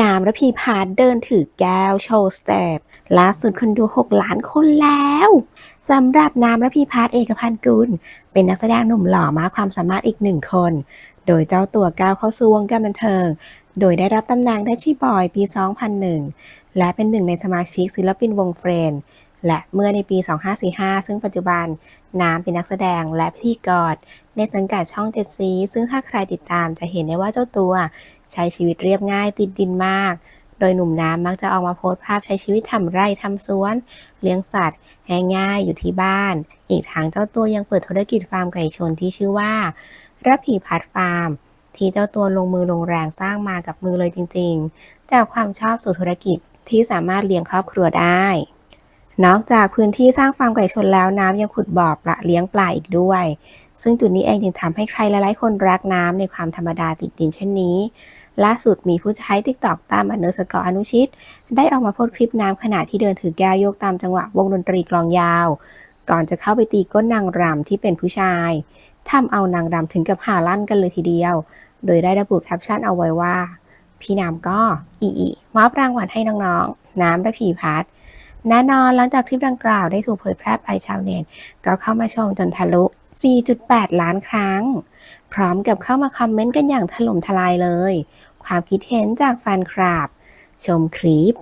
น้ำระพีพาเดินถือแก้วโชว์สเตปล่าสุดคนดู 6 ล้านคนแล้วสำหรับน้ำระพีพาเอกพันธ์กุล เป็นนักแสดงหนุ่มหล่อมากความสามารถอีกหนึ่งคน โดยเจ้าตัวก้าวเข้าสู่วงการบันเทิง โดยได้รับตำแหน่งไดัชชี่บอยปี 2001 และเป็นหนึ่งในสมาชิกศิลปินวงเฟรนและเมื่อในปี 2545 ซึ่งปัจจุบันน้ำเป็นนักแสดงและพิธีกรในสังกัดช่องเจ็ดสีซึ่งถ้าใครติดตามจะเห็นได้ว่าเจ้าตัวใช้ชีวิตเรียบง่ายติดดินมาก โดยหนุ่มน้ำมักจะออกมาโพสต์ภาพใช้ชีวิตทำไร่ทำสวน เลี้ยงสัตว์ง่ายๆอยู่ที่บ้าน อีกทางเจ้าตัวยังเปิดธุรกิจฟาร์มไก่ชนที่ชื่อว่าระพีพัฒน์ฟาร์ม ที่เจ้าตัวลงมือลงแรงสร้างมากับมือเลยจริงๆ จากความชอบสู่ธุรกิจที่สามารถเลี้ยงครอบครัวได้ นอกจากพื้นที่สร้างฟาร์มไก่ชนแล้วน้ำยังขุดบ่อปลาเลี้ยงปลาอีกด้วย ซึ่งจุดนี้เองจึงทำให้ใครหลายๆ คนรักน้ำในความธรรมดาติดดินเช่นนี้ ล่าสุดมีผู้ใช้ติ๊กตอกตามอันเดอร์สกอร์อนุชิต ได้ออกมาโพสคลิปน้ำขณะที่เดินถือแก้วโยกตามจังหวะวงดนตรีกลองยาว ก่อนจะเข้าไปตีก้นนางรำที่เป็นผู้ชายทำเอานางรำถึงกับหาลั่นกันเลยทีเดียว โดยได้ระบุแคปชั่นเอาไว้ว่า พี่น้ำก็อีอีมอบรางวัลให้น้องๆ น้ำระพีพัฒแน่นอนหลังจากคลิปดังกล่าวได้ถูกเผยแพร่ไปชาวเน็ตก็เข้ามาชมจนทะลุ 4.8 ล้านครั้ง พร้อมกับเข้ามาคอมเมนต์กันอย่างถล่มทลายเลย ความคิดเห็นจากแฟนคลับ ชมคลิป